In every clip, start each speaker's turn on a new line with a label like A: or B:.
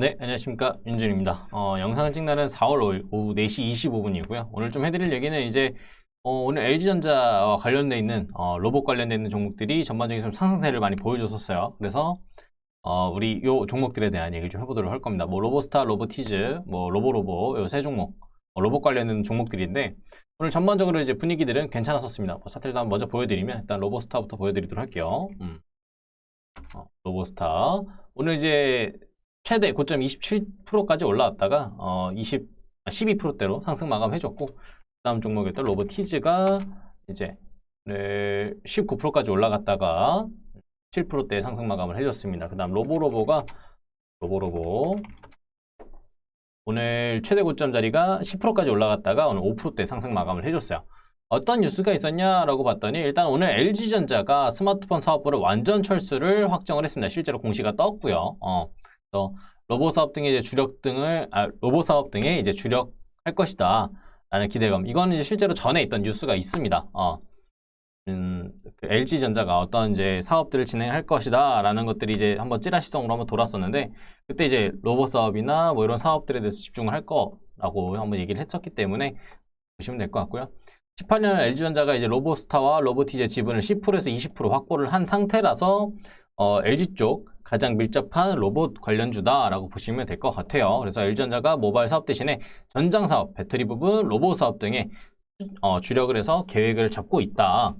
A: 네, 안녕하십니까. 윤준입니다. 어, 영상을 찍는 날은 4월 5일 오후 4시 25분이고요. 오늘 좀 해드릴 얘기는 이제 어, 오늘 LG전자와 관련돼 있는 어, 로봇 관련돼 있는 종목들이 전반적인 좀 상승세를 많이 보여줬었어요. 그래서 어, 우리 요 종목들에 대한 얘기를 좀 해보도록 할 겁니다. 뭐 로보스타, 로보티즈, 뭐 로보로보 요 세 종목 어, 로봇 관련된 종목들인데 오늘 전반적으로 이제 분위기들은 괜찮았었습니다. 뭐 차트를 한번 먼저 보여드리면 일단 로보스타부터 보여드리도록 할게요. 음. 어, 로보스타 오늘 이제 최대 고점 27%까지 올라왔다가 어 20, 12%대로 상승 마감해줬고 다음 종목이었던 로보티즈가 이제 오늘 19%까지 올라갔다가 7%대 상승 마감을 해줬습니다. 그 다음 로보로보가 로보로보 오늘 최대 고점 자리가 10%까지 올라갔다가 오늘 5%대 상승 마감을 해줬어요. 어떤 뉴스가 있었냐라고 봤더니 일단 오늘 LG전자가 스마트폰 사업부를 완전 철수를 확정을 했습니다. 실제로 공시가 떴고요. 어, 로봇 사업 등의 이제 주력 등을 아, 로봇 사업 등에 이제 주력할 것이다 라는 기대감. 이거는 이제 실제로 전에 있던 뉴스가 있습니다. 어. 음, 그 LG전자가 어떤 이제 사업들을 진행할 것이다 라는 것들이 이제 한번 찌라시성으로 한번 돌았었는데 그때 이제 로봇 사업이나 뭐 이런 사업들에 대해서 집중을 할 거라고 한번 얘기를 했었기 때문에 보시면 될 것 같고요. 18년 LG전자가 이제 로보스타와 로보티즈의 지분을 10%에서 20% 확보를 한 상태라서 어, LG 쪽 가장 밀접한 로봇 관련주다라고 보시면 될 것 같아요. 그래서 LG전자가 모바일 사업 대신에 전장 사업, 배터리 부분, 로봇 사업 등에 어, 주력을 해서 계획을 잡고 있다.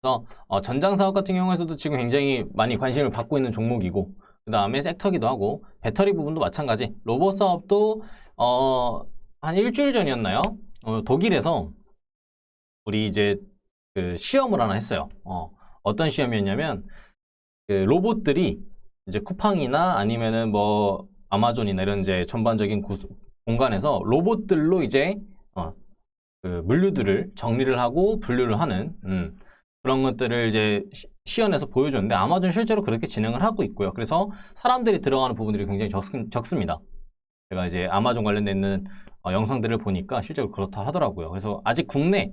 A: 그래서 어, 전장 사업 같은 경우에서도 지금 굉장히 많이 관심을 받고 있는 종목이고 그 다음에 섹터기도 하고 배터리 부분도 마찬가지. 로봇 사업도 어, 한 일주일 전이었나요? 어, 독일에서 우리 이제 그 시험을 하나 했어요. 어, 어떤 시험이었냐면 그 로봇들이 이제 쿠팡이나 아니면은 뭐 아마존이나 이런 이제 전반적인 구수- 공간에서 로봇들로 이제 어, 그 물류들을 정리를 하고 분류를 하는 음, 그런 것들을 이제 시- 시연해서 보여줬는데 아마존 실제로 그렇게 진행을 하고 있고요. 그래서 사람들이 들어가는 부분들이 굉장히 적, 적습니다. 제가 이제 아마존 있는 어, 영상들을 보니까 실제로 그렇다 하더라고요. 그래서 아직 국내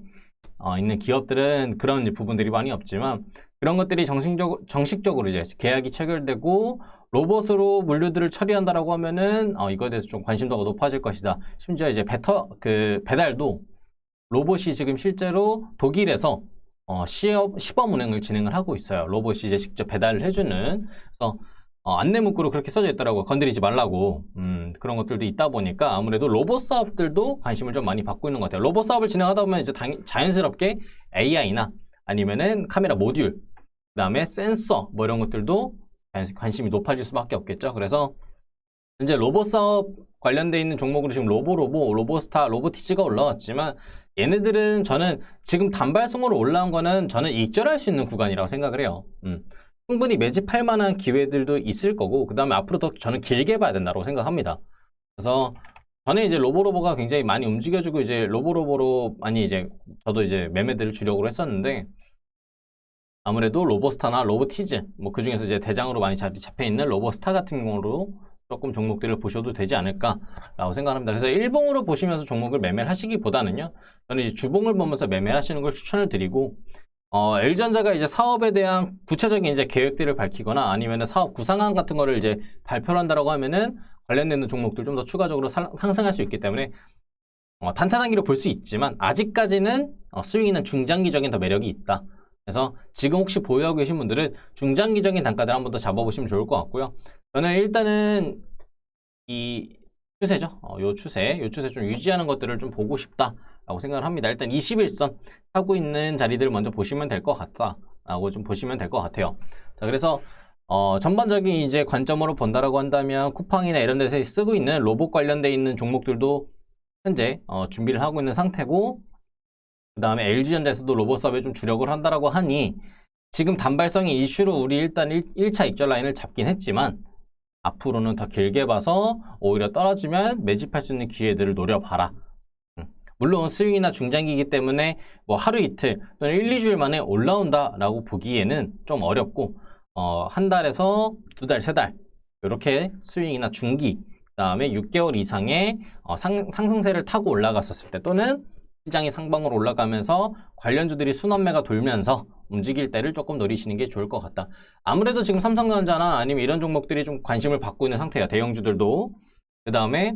A: 어, 있는 기업들은 그런 부분들이 많이 없지만 그런 것들이 정식적, 정식적으로 이제 계약이 체결되고 로봇으로 물류들을 처리한다라고 하면은 어, 이거에 대해서 좀 관심도가 높아질 것이다. 심지어 이제 배터 그 배달도 로봇이 지금 실제로 독일에서 어, 시업, 시범 운행을 진행을 하고 있어요. 로봇이 이제 직접 배달을 해주는 그래서 어, 안내 문구로 그렇게 써져 있더라고요. 건드리지 말라고. 음, 그런 것들도 있다 보니까 아무래도 로봇 사업들도 관심을 좀 많이 받고 있는 것 같아요. 로봇 사업을 진행하다 보면 이제 당, 자연스럽게 AI나 아니면은 카메라 모듈, 그 다음에 센서 뭐 이런 것들도 관심이 높아질 수밖에 없겠죠. 그래서 이제 로봇 사업 관련돼 있는 종목으로 지금 로보로보, 로보스타, 로보티즈가 올라왔지만 얘네들은 저는 지금 단발성으로 올라온 거는 저는 익절할 수 있는 구간이라고 생각을 해요. 음. 충분히 매집할 만한 기회들도 있을 거고 그 다음에 앞으로 더 저는 길게 봐야 된다고 생각합니다. 그래서 전에 이제 로보로보가 굉장히 많이 움직여주고 이제 로보로보로 많이 이제 저도 이제 매매들을 주력으로 했었는데 아무래도 로보스타나 로보티즈 뭐 그 중에서 이제 대장으로 많이 잡혀 있는 로보스타 같은 경우로 조금 종목들을 보셔도 되지 않을까라고 생각합니다. 그래서 일봉으로 보시면서 종목을 매매를 하시기보다는요. 저는 이제 주봉을 보면서 매매를 하시는 걸 추천을 드리고 어, LG전자가 이제 사업에 대한 구체적인 이제 계획들을 밝히거나 아니면 사업 구상안 같은 거를 이제 발표를 한다라고 하면은 관련되는 종목들 좀 더 추가적으로 상- 상승할 수 있기 때문에 어, 단타단기로 볼 수 있지만 아직까지는 어, 스윙이는 중장기적인 더 매력이 있다. 그래서 지금 혹시 보유하고 계신 분들은 중장기적인 단가들 한번 더 잡아보시면 좋을 것 같고요. 저는 일단은 이 추세죠. 어, 요 추세, 요 추세 좀 유지하는 것들을 좀 보고 싶다 라고 생각을 합니다. 일단 21선 하고 있는 자리들을 먼저 보시면 될 것 같다 라고 좀 보시면 될 것 같아요. 자, 그래서 어, 전반적인 이제 관점으로 본다라고 한다면 쿠팡이나 이런 데서 쓰고 있는 로봇 관련돼 있는 종목들도 현재 어, 준비를 하고 있는 상태고 그 다음에 LG전자에서도 로봇 사업에 좀 주력을 한다라고 하니 지금 단발성의 이슈로 우리 일단 1, 차 익절 라인을 잡긴 했지만 앞으로는 더 길게 봐서 오히려 떨어지면 매집할 수 있는 기회들을 노려봐라. 음. 물론 스윙이나 중장기이기 때문에 뭐 하루 이틀 또는 1, 2주일 만에 올라온다라고 보기에는 좀 어렵고 어, 한 달에서 두 달, 세 달 이렇게 스윙이나 중기 그 다음에 6개월 이상의 어, 상, 상승세를 타고 올라갔었을 때 또는 시장이 상방으로 올라가면서 관련주들이 순환매가 돌면서 움직일 때를 조금 노리시는 게 좋을 것 같다. 아무래도 지금 삼성전자나 아니면 이런 종목들이 좀 관심을 받고 있는 상태야. 대형주들도. 그 다음에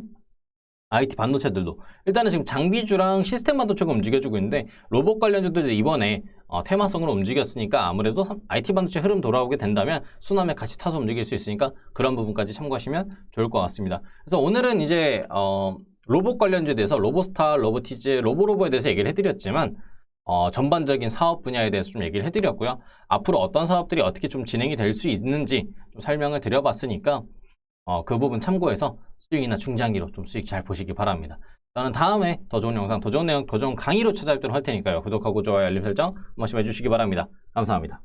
A: IT 반도체들도. 일단은 지금 장비주랑 시스템 반도체가 움직여주고 있는데 로봇 관련주들이 이번에 어, 테마성으로 움직였으니까 아무래도 IT 반도체 흐름 돌아오게 된다면 순환매 같이 타서 움직일 수 있으니까 그런 부분까지 참고하시면 좋을 것 같습니다. 그래서 오늘은 이제 어, 로봇 관련주에 대해서 로보스타, 로보티즈, 로보로보에 대해서 얘기를 해드렸지만 어, 전반적인 사업 분야에 대해서 좀 얘기를 해드렸고요. 앞으로 어떤 사업들이 어떻게 좀 진행이 될 수 있는지 좀 설명을 드려봤으니까 어, 그 부분 참고해서 수익이나 중장기로 좀 수익 잘 보시기 바랍니다. 저는 다음에 더 좋은 영상, 더 좋은 내용, 더 좋은 강의로 찾아뵙도록 할 테니까요. 구독하고 좋아요, 알림 설정 한 번씩 해주시기 바랍니다. 감사합니다.